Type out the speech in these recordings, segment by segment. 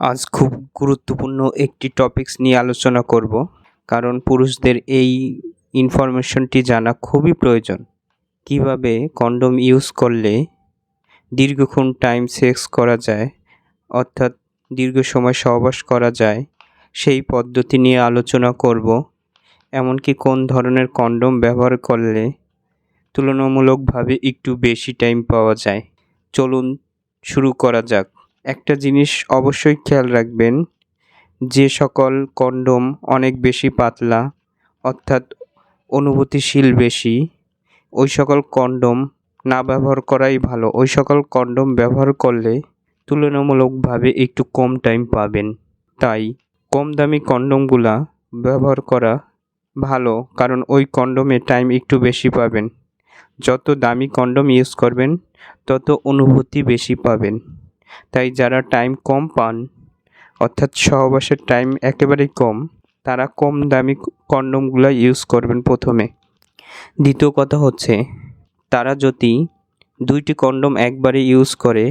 আজ খুব গুরুত্বপূর্ণ একটি টপিকস নিয়ে আলোচনা করব, কারণ পুরুষদের এই ইনফরমেশনটি জানা খুবই প্রয়োজন। কীভাবে কন্ডোম ইউজ করলে দীর্ঘক্ষণ টাইম সেক্স করা যায়, অর্থাৎ দীর্ঘ সময় সহবাস করা যায়, সেই পদ্ধতি নিয়ে আলোচনা করব। এমনকি কোন ধরনের কন্ডোম ব্যবহার করলে তুলনামূলকভাবে একটু বেশি টাইম পাওয়া যায়। চলুন শুরু করা যাক। একটা জিনিস অবশ্যই খেয়াল রাখবেন, যে সকল কন্ডোম অনেক বেশি পাতলা, অর্থাৎ অনুভূতিশীল বেশি, ওই সকল কন্ডোম না ব্যবহার করাই ভালো। ওই সকল কন্ডোম ব্যবহার করলে তুলনামূলকভাবে একটু কম টাইম পাবেন। তাই কম দামি কন্ডোমগুলা ব্যবহার করা ভালো, কারণ ওই কন্ডোমে টাইম একটু বেশি পাবেন। যত দামি কন্ডোম ইউজ করবেন, তত অনুভূতি বেশি পাবেন। তাই যারা টাইম কম পান, অর্থাৎ সহবাসের টাইম একেবারেই কম, তারা কম দামি কন্ডোমগুলো ইউজ করবেন প্রথমে। দ্বিতীয় কথা হচ্ছে, তারা যদি দুইটি কন্ডোম একবারে ইউজ করে,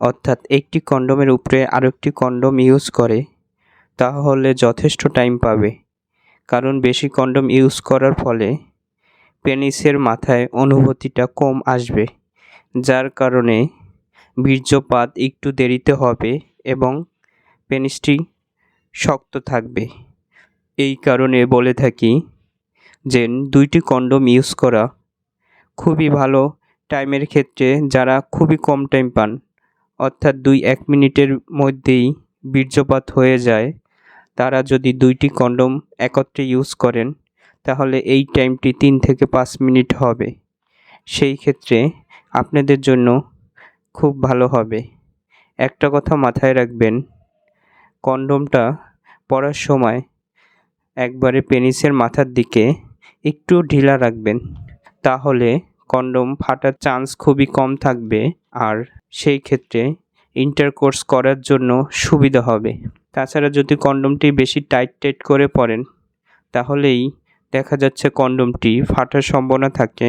অর্থাৎ একটি কন্ডোমের উপরে আরেকটি কন্ডোম ইউজ করে, তাহলে যথেষ্ট টাইম পাবে। কারণ বেশি কন্ডোম ইউজ করার ফলে পেনিসের মাথায় অনুভূতিটা কম আসবে, যার কারণে বীর্যপাত একটু দেরিতে হবে এবং পেনিসটি শক্ত থাকবে। এই কারণে বলে থাকি যে, দুইটি কন্ডোম ইউজ করা খুবই ভালো টাইমের ক্ষেত্রে যারা খুবই কম টাইম পান, অর্থাৎ দুই এক মিনিটের মধ্যেই বীর্যপাত হয়ে যায়, তারা যদি দুইটি কন্ডোম একত্রে ইউজ করেন, তাহলে এই টাইমটি তিন থেকে পাঁচ মিনিট হবে। সেই ক্ষেত্রে আপনাদের জন্য খুব ভালো হবে। একটা কথা মাথায় রাখবেন, কন্ডোমটা পরার সময় একবারে পেনিসের মাথার দিকে একটু ঢিলা রাখবেন, তাহলে কন্ডোম ফাটার চান্স খুবই কম থাকবে আর সেই ক্ষেত্রে ইন্টারকোর্স করার জন্য সুবিধা হবে। তাছাড়া যদি কন্ডোমটি বেশি টাইট টাইট করে পড়েন তাহলেই দেখা যাচ্ছে কন্ডোমটি ফাটার সম্ভাবনা থাকে,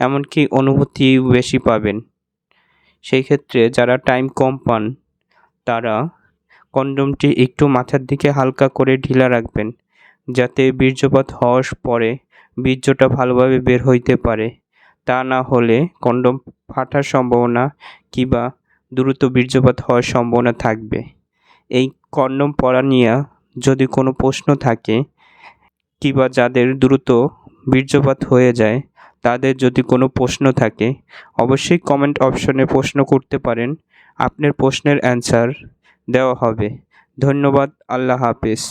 এমনকি অনুভূতি বেশি পাবেন। সেই ক্ষেত্রে যারা টাইম কম পান, তারা কন্ডোমটি একটু মাথার দিকে হালকা করে ঢিলা রাখবেন, যাতে বীর্যপাত হওয়ার পরে বীর্যটা ভালোভাবে বের হইতে পারে। তা না হলে কন্ডোম ফাটার সম্ভাবনা কিংবা দ্রুত বীর্যপাত হওয়ার সম্ভাবনা থাকবে। এই কন্ডোম পরা নিয়ে যদি কোনো প্রশ্ন থাকে কিংবা যাদের দ্রুত বীর্যপাত হয়ে যায় তাদের যদি কোনো প্রশ্ন থাকে, অবশ্যই কমেন্ট অপশনে প্রশ্ন করতে পারেন। আপনার প্রশ্নের অ্যান্সার দেওয়া হবে। ধন্যবাদ, আল্লাহ হাফিজ।